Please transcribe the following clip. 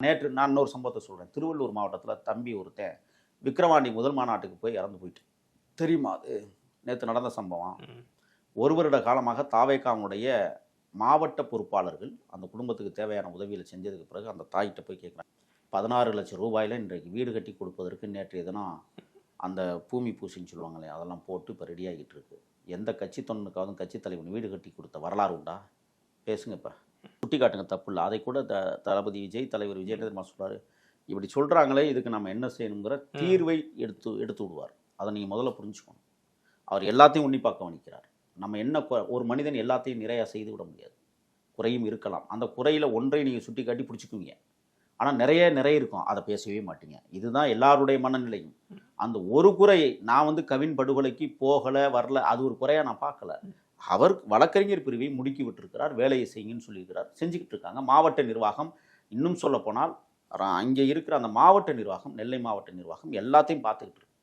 நேற்று நான் இன்னொரு சம்பவத்தை சொல்கிறேன் திருவள்ளூர் மாவட்டத்தில் தம்பி ஒருத்தன் விக்கிரவாண்டி முதல் மாநாட்டுக்கு போய் இறந்து போயிட்டு. தெரியுமா அது? நேற்று நடந்த சம்பவம். ஒரு வருட காலமாக தாவேக்காவுடைய மாவட்ட பொறுப்பாளர்கள் அந்த குடும்பத்துக்கு தேவையான உதவிகளை செஞ்சதுக்கு பிறகு அந்த தாய்கிட்ட போய் கேட்குறாங்க பதினாறு லட்சம் ரூபாயில் இன்றைக்கு வீடு கட்டி கொடுப்பதற்கு நேற்றைய தினம் அந்த பூமி பூசின்னு சொல்லுவாங்களே அதெல்லாம் போட்டு இப்போ ரெடி ஆகிட்டு இருக்கு. எந்த கட்சி தொண்டனுக்காவது கட்சி தலைவன் வீடு கட்டி கொடுத்த வரலாறு உண்டா? பேசுங்க இப்போ. சுட்டி காட்டுங்க தப்பு இல்லை அதை கூட த தளபதி விஜய் தலைவர் விஜய் தெரியுமா சொல்றாரு? இப்படி சொல்கிறாங்களே இதுக்கு நம்ம என்ன செய்யணுங்கிற தீர்வை எடுத்து எடுத்து விடுவார். அதை நீங்கள் முதல்ல புரிஞ்சுக்கணும். அவர் எல்லாத்தையும் உன்னிப்பாக கவனிக்கிறார் நம்ம என்ன ஒரு மனிதன் எல்லாத்தையும் நிறையா செய்து விட முடியாது. குறையும் இருக்கலாம். அந்த குறையில் ஒன்றை நீங்கள் சுட்டி காட்டி பிடிச்சிக்குவீங்க. ஆனால் நிறைய நிறைய இருக்கும். அதை பேசவே மாட்டீங்க. இதுதான் எல்லாருடைய மனநிலையும். அந்த ஒரு குறையை நான் வந்து கவின் படுகொலைக்கு போகலை வரல அது ஒரு குறையாக நான் பார்க்கல. அவர் வழக்கறிஞர் பிரிவை முடுக்கி விட்டிருக்கிறார் வேலையை செய்யுங்கன்னு சொல்லியிருக்கிறார் செஞ்சுக்கிட்டு இருக்காங்க. மாவட்ட நிர்வாகம் இன்னும் சொல்ல போனால் அங்கே இருக்கிற அந்த மாவட்ட நிர்வாகம் நெல்லை மாவட்ட நிர்வாகம் எல்லாத்தையும் பார்த்துக்கிட்டு